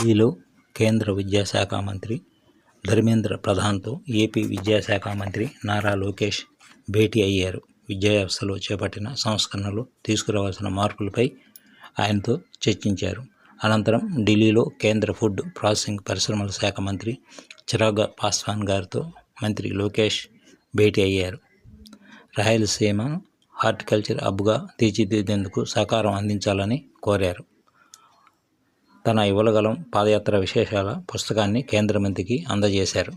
ఢిల్లీలో కేంద్ర విద్యాశాఖ మంత్రి ధర్మేంద్ర ప్రధాన్తో ఏపీ విద్యాశాఖ మంత్రి నారా లోకేష్ భేటీ అయ్యారు. విద్యా వ్యవస్థలో చేపట్టిన సంస్కరణలు తీసుకురావాల్సిన మార్పులపై ఆయనతో చర్చించారు. అనంతరం ఢిల్లీలో కేంద్ర ఫుడ్ ప్రాసెసింగ్ పరిశ్రమల శాఖ మంత్రి చిరాగ్ పాస్వాన్ గారితో మంత్రి లోకేష్ భేటీ అయ్యారు. రాయలసీమ హార్టికల్చర్ హబ్గా తీర్చిదిద్దేందుకు సహకారం అందించాలని కోరారు. తన యువలగలం పాదయాత్ర విశేషాల పుస్తకాన్ని కేంద్ర మంత్రికి అందజేశారు.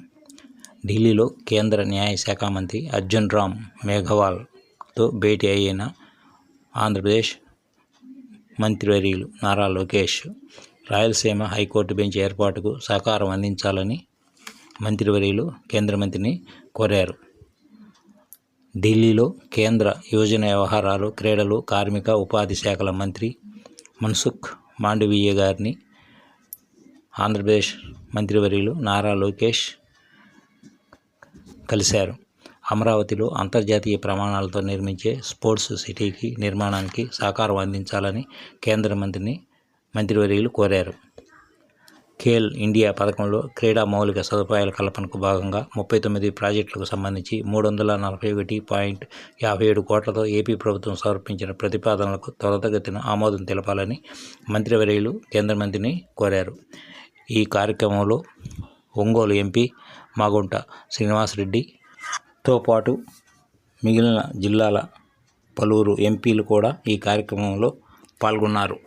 ఢిల్లీలో కేంద్ర న్యాయశాఖ మంత్రి అర్జున్ రామ్ మేఘవాల్తో భేటీ అయిన ఆంధ్రప్రదేశ్ మంత్రివర్యులు Nara Lokesh Rayalaseema high court bench ఏర్పాటుకు సహకారం అందించాలని మంత్రివర్యులు కేంద్ర మంత్రిని కోరారు. ఢిల్లీలో కేంద్ర యోజన వ్యవహారాలు క్రీడలు కార్మిక ఉపాధి శాఖల మంత్రి మన్సుఖ్ మాండవీయ గారిని ఆంధ్రప్రదేశ్ మంత్రివర్యులు నారా లోకేష్ కలిశారు. అమరావతిలో అంతర్జాతీయ ప్రమాణాలతో నిర్మించే స్పోర్ట్స్ సిటీకి నిర్మాణానికి సహకారం అందించాలని కేంద్ర మంత్రిని మంత్రివర్యులు కోరారు. ఖేల్ ఇండియా పథకంలో క్రీడా మౌలిక సదుపాయాల కల్పనకు భాగంగా ముప్పై తొమ్మిది ప్రాజెక్టులకు సంబంధించి మూడు వందల నలభై ఒకటి పాయింట్ యాభై ఏడు కోట్లతో ఏపీ ప్రభుత్వం సమర్పించిన ప్రతిపాదనలకు త్వరితగతిన ఆమోదం తెలపాలని మంత్రివర్యులు కేంద్ర మంత్రిని కోరారు. ఈ కార్యక్రమంలో ఒంగోలు ఎంపీ మాగుంట శ్రీనివాసరెడ్డితో పాటు మిగిలిన జిల్లాల పలువురు ఎంపీలు కూడా ఈ కార్యక్రమంలో పాల్గొన్నారు.